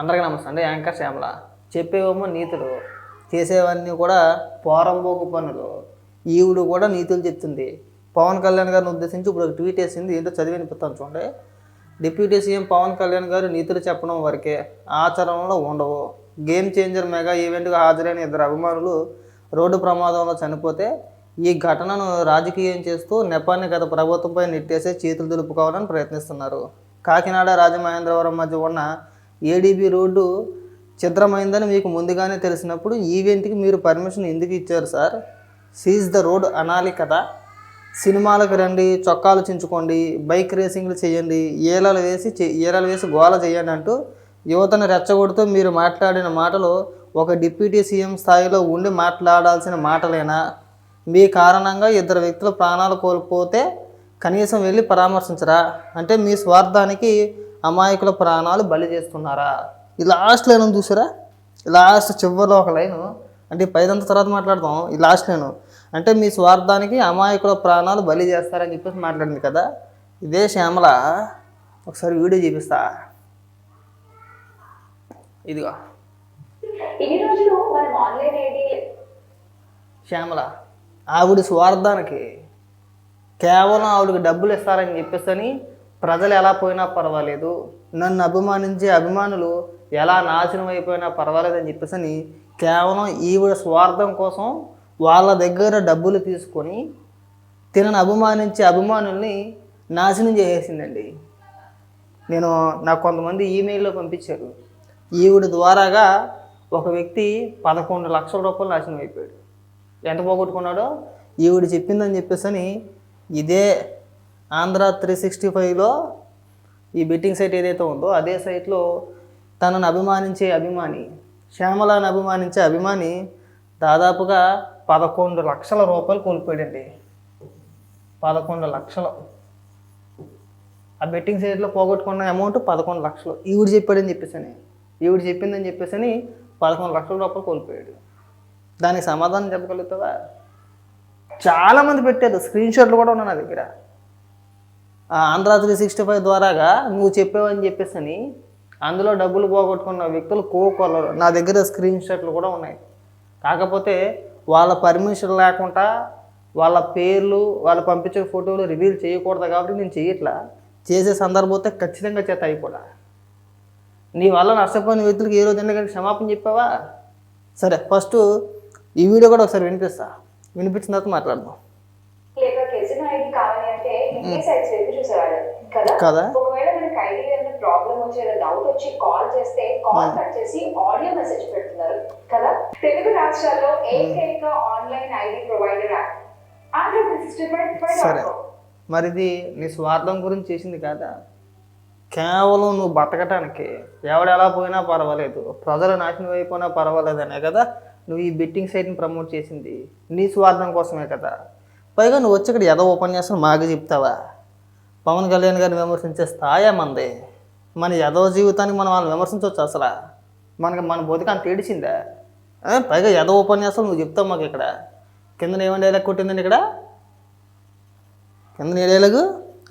అందరికీ నమస్తే అండి యాంకర్ శ్యామల. చెప్పేవేమో నీతులు. చేసేవన్నీ కూడా పోరంబోకు పనులు. ఈవిడు కూడా నీతులు చెప్తుంది. పవన్ కళ్యాణ్ గారిని ఉద్దేశించి ఇప్పుడు ఒక ట్వీట్ వేసింది ఏంటో చదివి పుత్తాను చూడండి. డిప్యూటీ సీఎం పవన్ కళ్యాణ్ గారు నీతులు చెప్పడం వరకే ఆచరణలో ఉండవు. గేమ్ చేంజర్ మెగా ఈవెంట్గా హాజరైన ఇద్దరు అభిమానులు రోడ్డు ప్రమాదంలో చనిపోతే ఈ ఘటనను రాజకీయం చేస్తూ నెపాన్ని గత ప్రభుత్వంపై నెట్టేసే చేతులు దులుపుకోవాలని ప్రయత్నిస్తున్నారు. కాకినాడ రాజమహేంద్రవరం మధ్య ఉన్న ఏడీబీ రోడ్డు ఛిద్రమైందని మీకు ముందుగానే తెలిసినప్పుడు ఈవెంట్కి మీరు పర్మిషన్ ఎందుకు ఇచ్చారు సార్ సీజ్ ద రోడ్ అనాలి కదా సినిమాలకు రండి చొక్కాలు చించుకోండి బైక్ రేసింగ్లు చేయండి ఏలలు వేసి ఏలలు వేసి గోల చేయండి అంటూ యువతను రెచ్చగొడుతూ మీరు మాట్లాడిన మాటలు ఒక డిప్యూటీ సీఎం స్థాయిలో ఉండి మాట్లాడాల్సిన మాటలేనా? మీ కారణంగా ఇద్దరు వ్యక్తులు ప్రాణాలు కోల్పోతే కనీసం వెళ్ళి పరామర్శించరా? అంటే మీ స్వార్థానికి అమాయకుల ప్రాణాలు బలి చేస్తున్నారా? ఈ లాస్ట్ లైన్ ఉంది చూసారా? ఈ లాస్ట్ చివరిలో ఒక లైను అంటే పైదంతా తర్వాత మాట్లాడదాం. ఈ లాస్ట్ లైను అంటే మీ స్వార్థానికి అమాయకుల ప్రాణాలు బలి చేస్తారని చెప్పేసి మాట్లాడింది కదా? ఇదే శ్యామల. ఒకసారి వీడియో చూపిస్తా. ఇదిగో. శ్యామల ఆవిడ స్వార్థానికి కేవలం ఆవిడకి డబ్బులు ఇస్తారని చెప్పేసి ప్రజలు ఎలా పోయినా పర్వాలేదు. నన్ను అభిమానించే అభిమానులు ఎలా నాశనం అయిపోయినా పర్వాలేదని చెప్పేసి కేవలం ఈవిడ స్వార్థం కోసం వాళ్ళ దగ్గర డబ్బులు తీసుకొని తినను అభిమానించే అభిమానుల్ని నాశనం చేసేసిందండి. నేను నాకు కొంతమంది ఈమెయిల్లో పంపించారు. ఈవిడ ద్వారాగా ఒక వ్యక్తి పదకొండు లక్షల రూపాయలు నాశనం అయిపోయాడు. ఎంత పోగొట్టుకున్నాడో? ఈవిడ చెప్పిందని చెప్పేసి అని ఇదే ఆంధ్ర త్రీ సిక్స్టీ ఫైవ్లో ఈ బెట్టింగ్ సైట్ ఏదైతే ఉందో అదే సైట్లో తనను అభిమానించే అభిమాని శ్యామలాని అభిమానించే అభిమాని దాదాపుగా పదకొండు లక్షల రూపాయలు కోల్పోయాడండి. పదకొండు లక్షలు. ఆ బెట్టింగ్ సైట్లో పోగొట్టుకున్న అమౌంట్ పదకొండు లక్షలు. ఈవిడ చెప్పాడని చెప్పేసి అని ఈవిడ చెప్పిందని చెప్పేసి అని పదకొండు లక్షల రూపాయలు కోల్పోయాడు. దానికి సమాధానం చెప్పగలుగుతావా? చాలామంది పెట్టారు. స్క్రీన్ షాట్లు కూడా ఉన్నాయి నా దగ్గర. ఆంధ్ర త్రీ సిక్స్టీ ఫైవ్ ద్వారాగా నువ్వు చెప్పావని చెప్పేసి అని అందులో డబ్బులు పోగొట్టుకున్న వ్యక్తులు కోకొల్లరు నా దగ్గర స్క్రీన్ షాట్లు కూడా ఉన్నాయి. కాకపోతే వాళ్ళ పర్మిషన్ లేకుండా వాళ్ళ పేర్లు వాళ్ళు పంపించిన ఫోటోలు రివీల్ చేయకూడదు కాబట్టి నేను చేయట్లా. చేసే సందర్భం వస్తే ఖచ్చితంగా చేతాయి కూడా నీ వల్ల నష్టపోయిన వ్యక్తులకు ఏ రోజైనా కానీ క్షమాపణ చెప్పావా? సరే ఫస్ట్ ఈ వీడియో కూడా ఒకసారి వినిపిస్తా. వినిపించిన తర్వాత మాట్లాడదాం లేక కెసినో ఐడి కావాలి అంటే ఇంకే సైట్స్ వైపు చూసేవాడు కదా? ఒకవేళ మనకి ఐడి ఏమైనా ప్రాబ్లం వచ్చి ఏదైనా డౌట్ వచ్చి కాల్ చేస్తే కాల్ కట్ చేసి ఆడియో మెసేజ్ పెడుతున్నారు. కదా? తెలుగు రాష్ట్రాల్లో ఏకైక ఆన్లైన్ ఐడి ప్రొవైడర్ సరే. మరి ఇది నీ స్వార్థం గురించి చేసింది కాదా? కేవలం నువ్వు బతకటానికి ఎవడు ఎలా పోయినా పర్వాలేదు ప్రజలు నాశనం అయిపోయినా పర్వాలేదనే కదా నువ్వు ఈ బెట్టింగ్ సైట్ని ప్రమోట్ చేసింది. నీ స్వార్థం కోసమే కదా. పైగా నువ్వు వచ్చి ఇక్కడ ఏదో ఉపన్యాసం మాకు చెప్తావా? పవన్ కళ్యాణ్ గారిని విమర్శించే స్థాయి మంది మన ఏదో జీవితానికి మనం వాళ్ళని విమర్శించవచ్చు అసలు? మనకి మన బతుకు అంత ఏడిచిందా? పైగా ఏదో ఉపన్యాసం నువ్వు చెప్తావు మాకు ఇక్కడ. కింద ఏమండి డైలాగ్ కొట్టిందండి ఇక్కడ? కింద నీడేలకు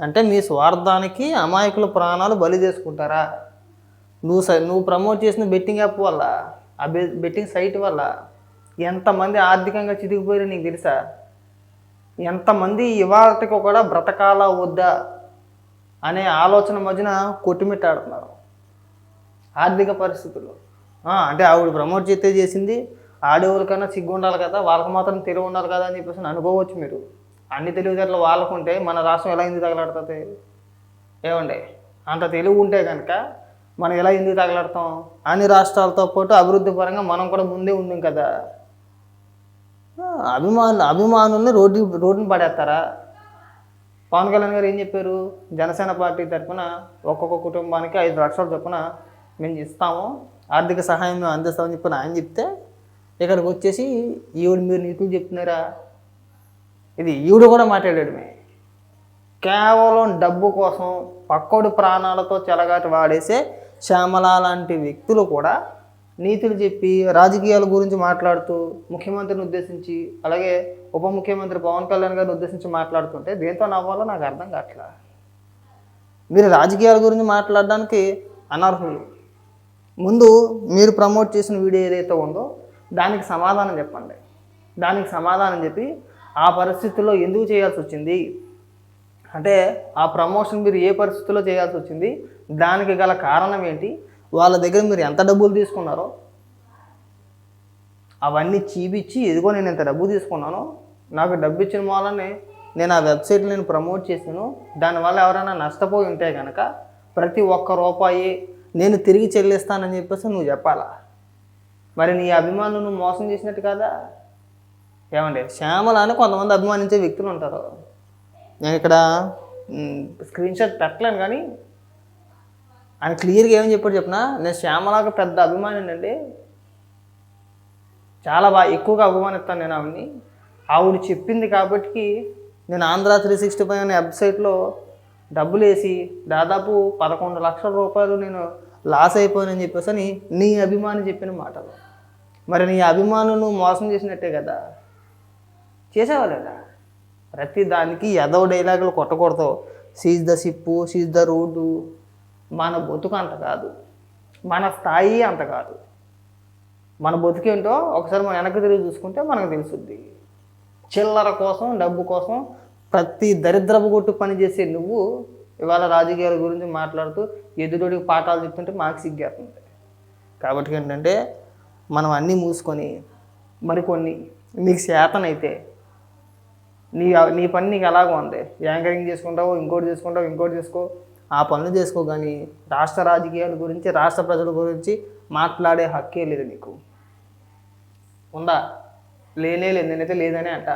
అంటే మీ స్వార్థానికి అమాయకుల ప్రాణాలు బలి చేసుకుంటారా? నువ్వు స నువ్వు ప్రమోట్ చేసిన బెట్టింగ్ యాప్ వల్ల ఆ బె బెట్టింగ్ సైట్ వల్ల ఎంతమంది ఆర్థికంగా చితికిపోయారో నీకు తెలుసా? ఎంతమంది ఇవాళకి కూడా బ్రతకాలా వద్దా అనే ఆలోచన మధ్యన కొట్టుమిట్టాడుతున్నారు. ఆర్థిక పరిస్థితులు. అంటే ఆవిడ ప్రమోట్ చేస్తే చేసింది ఆడేవాళ్ళకన్నా సిగ్గు ఉండాలి కదా వాళ్ళకి మాత్రం తెలివి ఉండాలి కదా అని చెప్పేసి అనుకోవచ్చు మీరు. అన్ని తెలివితేటలు వాళ్ళకుంటే మన రాష్ట్రం ఎలా ఎందుకు తగలాడుతుంది? ఏమండి? అంత తెలివి ఉంటే కనుక మనం ఎలా ఎందుకు తగలాడతాం? అన్ని రాష్ట్రాలతో పాటు అభివృద్ధి పరంగా మనం కూడా ముందే ఉందాం కదా. అభిమానులు అభిమానుల్ని రోడ్డు రోడ్డుని పడేస్తారా? పవన్ కళ్యాణ్ గారు ఏం చెప్పారు? జనసేన పార్టీ తరఫున ఒక్కొక్క కుటుంబానికి ఐదు లక్షల చొప్పున మేము ఇస్తాము ఆర్థిక సహాయం మేము అందిస్తామని చెప్పిన ఆయన చెప్తే ఇక్కడికి వచ్చేసి ఈవిడ మీరు నీతులు చెప్తున్నారా? ఇది ఈవిడ కూడా మాట్లాడాడు కేవలం డబ్బు కోసం పక్కోడు ప్రాణాలతో చెలగాట వాడేసే శ్యామల లాంటి వ్యక్తులు కూడా నీతులు చెప్పి రాజకీయాల గురించి మాట్లాడుతూ ముఖ్యమంత్రిని ఉద్దేశించి అలాగే ఉప ముఖ్యమంత్రి పవన్ కళ్యాణ్ గారిని ఉద్దేశించి మాట్లాడుతుంటే దేంతో నవ్వాలో నాకు అర్థం కావట్లా? మీరు రాజకీయాల గురించి మాట్లాడడానికి అనర్హులు. ముందు మీరు ప్రమోట్ చేసిన వీడియో ఏదైతే ఉందో దానికి సమాధానం చెప్పండి. దానికి సమాధానం చెప్పి ఆ పరిస్థితుల్లో ఎందుకు చేయాల్సి వచ్చింది? అంటే ఆ ప్రమోషన్ మీరు ఏ పరిస్థితుల్లో చేయాల్సి వచ్చింది? దానికి గల కారణం ఏంటి? వాళ్ళ దగ్గర మీరు ఎంత డబ్బులు తీసుకున్నారో అవన్నీ చూపించి ఎదుగో నేను ఇంత డబ్బు తీసుకున్నాను నాకు డబ్బు ఇచ్చిన వాళ్ళని నేను ఆ వెబ్సైట్ నేను ప్రమోట్ చేశాను దానివల్ల ఎవరైనా నష్టపోయి ఉంటే కనుక ప్రతి ఒక్క రూపాయి నేను తిరిగి చెల్లిస్తానని చెప్పేసి నువ్వు చెప్పాలా? మరి నీ అభిమానులు నువ్వు మోసం చేసినట్టు కదా? ఏమండి శ్యామల అని కొంతమంది అభిమానించే వ్యక్తులు ఉంటారు. నేను ఇక్కడ స్క్రీన్ షాట్ పెట్టలేను కానీ ఆయన క్లియర్గా ఏమని చెప్పాడు చెప్పిన? నేను శ్యామలాగా పెద్ద అభిమాని అండి చాలా బాగా ఎక్కువగా అభిమానిస్తాను నేను ఆవిడని. ఆవిడ చెప్పింది కాబట్టి నేను ఆంధ్ర త్రీ సిక్స్టీ ఫైవ్ అనే వెబ్సైట్లో డబ్బులు వేసి దాదాపు పదకొండు లక్షల రూపాయలు నేను లాస్ అయిపోయానని చెప్పేసి అని నీ అభిమాని చెప్పిన మాటలు. మరి నీ అభిమానులు నువ్వు మోసం చేసినట్టే కదా. చేసేవాళ్ళేదా ప్రతి దానికి ఎదవ డైలాగులు కొట్టకూడదు. Seize the ship seize the road మన బతుకు అంత కాదు. మన స్థాయి అంత కాదు. మన బతుకేంటో ఒకసారి మనం వెనక్కి తిరిగి చూసుకుంటే మనకు తెలుసుద్ది. చిల్లర కోసం డబ్బు కోసం ప్రతి దరిద్రపు కొట్టు పనిచేసే నువ్వు ఇవాళ రాజకీయాల గురించి మాట్లాడుతూ ఎదురుడికి పాఠాలు చెప్తుంటే మాకు సిగ్గేస్తుంది. కాబట్టి ఏంటంటే మనం అన్నీ మూసుకొని మరికొన్ని నీకు శాతనైతే నీ నీ పని నీకు ఎలాగో ఉంది. యాంకరింగ్ చేసుకుంటావు ఇంకోటి చేసుకుంటావు ఇంకోటి చేసుకో. ఆ పనులు చేసుకో కానీ రాష్ట్ర రాజకీయాల గురించి రాష్ట్ర ప్రజల గురించి మాట్లాడే హక్కే లేదు నీకు. ఉందా? లేనే లేదు నేనైతే లేదనే అంట.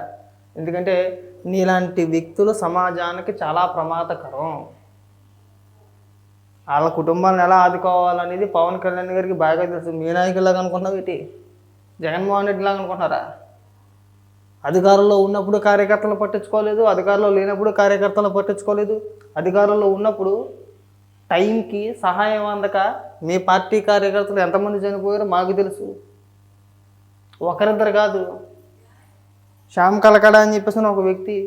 ఎందుకంటే నీలాంటి వ్యక్తులు సమాజానికి చాలా ప్రమాదకరం. వాళ్ళ కుటుంబాలను ఎలా ఆదుకోవాలనేది పవన్ కళ్యాణ్ గారికి బాగా తెలుసు. మీ నాయకులాగా అనుకుంటున్నావు ఇటీ? జగన్మోహన్ రెడ్డి లాగా అనుకుంటున్నారా? అధికారంలో ఉన్నప్పుడు కార్యకర్తలు పట్టించుకోలేదు అధికారంలో లేనప్పుడు కార్యకర్తలు పట్టించుకోలేదు. అధికారంలో ఉన్నప్పుడు టైంకి సహాయం అందక మీ పార్టీ కార్యకర్తలు ఎంతమంది చనిపోయారో మాకు తెలుసు. ఒకరిద్దరు కాదు. శ్యామ్ కలకడ అని చెప్పేసి ఒక వ్యక్తి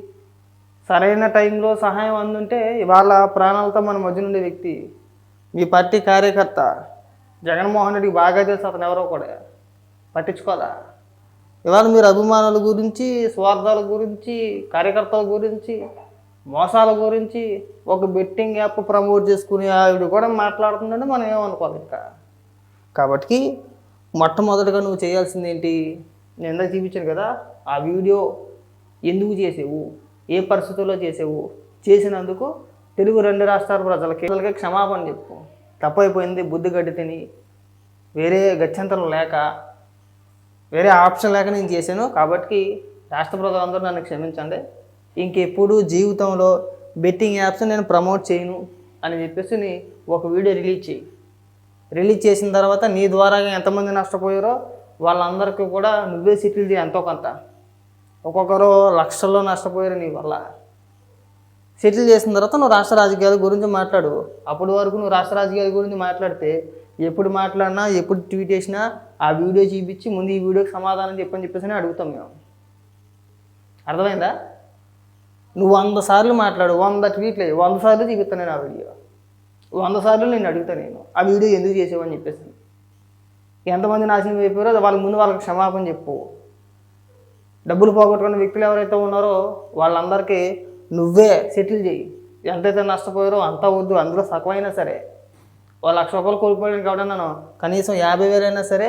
సరైన టైంలో సహాయం అందుంటే ఇవాళ ప్రాణాలతో మన మధ్య ఉండే వ్యక్తి మీ పార్టీ కార్యకర్త జగన్మోహన్ రెడ్డికి బాగా తెలుసు అతను ఎవరో కూడా. పట్టించుకోదా ఇవాళ మీరు అభిమానుల గురించి స్వార్థాల గురించి కార్యకర్తల గురించి మోసాల గురించి ఒక బెట్టింగ్ యాప్ ప్రమోట్ చేసుకుని ఆవిడ కూడా మాట్లాడుతుందంటే మనం ఏమనుకోవాలి ఇంకా? కాబట్టి మొట్టమొదటిగా నువ్వు చేయాల్సింది ఏంటి? నేను ఇందాక చూపించాను కదా ఆ వీడియో ఎందుకు చేసేవు? ఏ పరిస్థితుల్లో చేసేవు? చేసినందుకు తెలుగు రెండు రాష్ట్రాల ప్రజలకి ప్రజలకి క్షమాపణ చెప్పు. తప్పైపోయింది బుద్ధి గడ్డి తిని వేరే గత్యంతరం లేక వేరే ఆప్షన్ లేక నేను చేశాను. కాబట్టి రాష్ట్ర ప్రజలందరూ నన్ను క్షమించండి. ఇంకెప్పుడు జీవితంలో బెట్టింగ్ యాప్స్ నేను ప్రమోట్ చేయను అని చెప్పేసి నీ ఒక వీడియో రిలీజ్ చేయి. రిలీజ్ చేసిన తర్వాత నీ ద్వారా ఎంతమంది నష్టపోయారో వాళ్ళందరికీ కూడా నువ్వే సెటిల్ చేయి ఎంతో కొంత. ఒక్కొక్కరు లక్షల్లో నష్టపోయారు నీ వల్ల. సెటిల్ చేసిన తర్వాత నువ్వు రాష్ట్ర రాజకీయాల గురించి మాట్లాడు. అప్పటి వరకు నువ్వు రాష్ట్ర రాజకీయాల గురించి మాట్లాడితే ఎప్పుడు మాట్లాడినా ఎప్పుడు ట్వీట్ చేసినా ఆ వీడియో చూపించి ముందు ఈ వీడియోకి సమాధానం చెప్పని చెప్పేసి అడుగుతాం మేము. అర్థమైందా? నువ్వు వంద సార్లు మాట్లాడు వంద ట్వీట్లు వంద సార్లు చూపిస్తాను నేను ఆ వీడియో. వంద సార్లు నేను అడుగుతాను నేను ఆ వీడియో ఎందుకు చేసావని చెప్పేసి. ఎంతమంది నాశనం అయిపోయారో వాళ్ళ ముందు వాళ్ళకి క్షమాపణ చెప్పు. డబ్బులు పోగొట్టుకున్న వ్యక్తులు ఎవరైతే ఉన్నారో వాళ్ళందరికీ నువ్వే సెటిల్ చేయి. ఎంతైతే నష్టపోయారో అంతా వద్దు అందులో సగమైనా సరే. వాళ్ళు లక్ష రూపాయలు కోల్పోయాను కాబట్టి నేను కనీసం యాభై వేలైనా సరే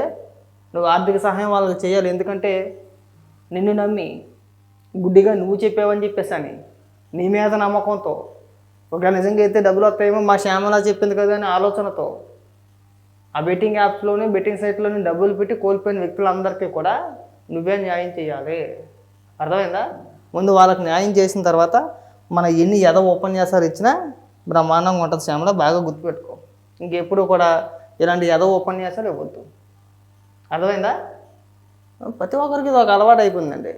నువ్వు ఆర్థిక సహాయం వాళ్ళకి చేయాలి. ఎందుకంటే నిన్ను నమ్మి గుడ్డిగా నువ్వు చెప్పావని చెప్పేసాని నీ మీద నమ్మకంతో ఒక నిజంగా అయితే డబ్బులు వస్తాయేమో మా శ్యామలా చెప్పింది కదా అనే ఆలోచనతో ఆ బెట్టింగ్ యాప్స్లోనే బెట్టింగ్ సైట్లోనే డబ్బులు పెట్టి కోల్పోయిన వ్యక్తులందరికీ కూడా నువ్వే న్యాయం చేయాలి. అర్థమైందా? ముందు వాళ్ళకి న్యాయం చేసిన తర్వాత మన ఎన్ని ఎద ఉపన్యాసాలు ఇచ్చినా బ్రహ్మాండంగా ఉంటుంది శ్యామల. బాగా గుర్తుపెట్టుకో. ఇంకెప్పుడు కూడా ఇలాంటి ఎద ఉపన్యాసాలు ఇవ్వద్దు. అర్థమైందా? ప్రతి ఒక్కరికి ఇది ఒక అలవాటు అయిపోయిందండి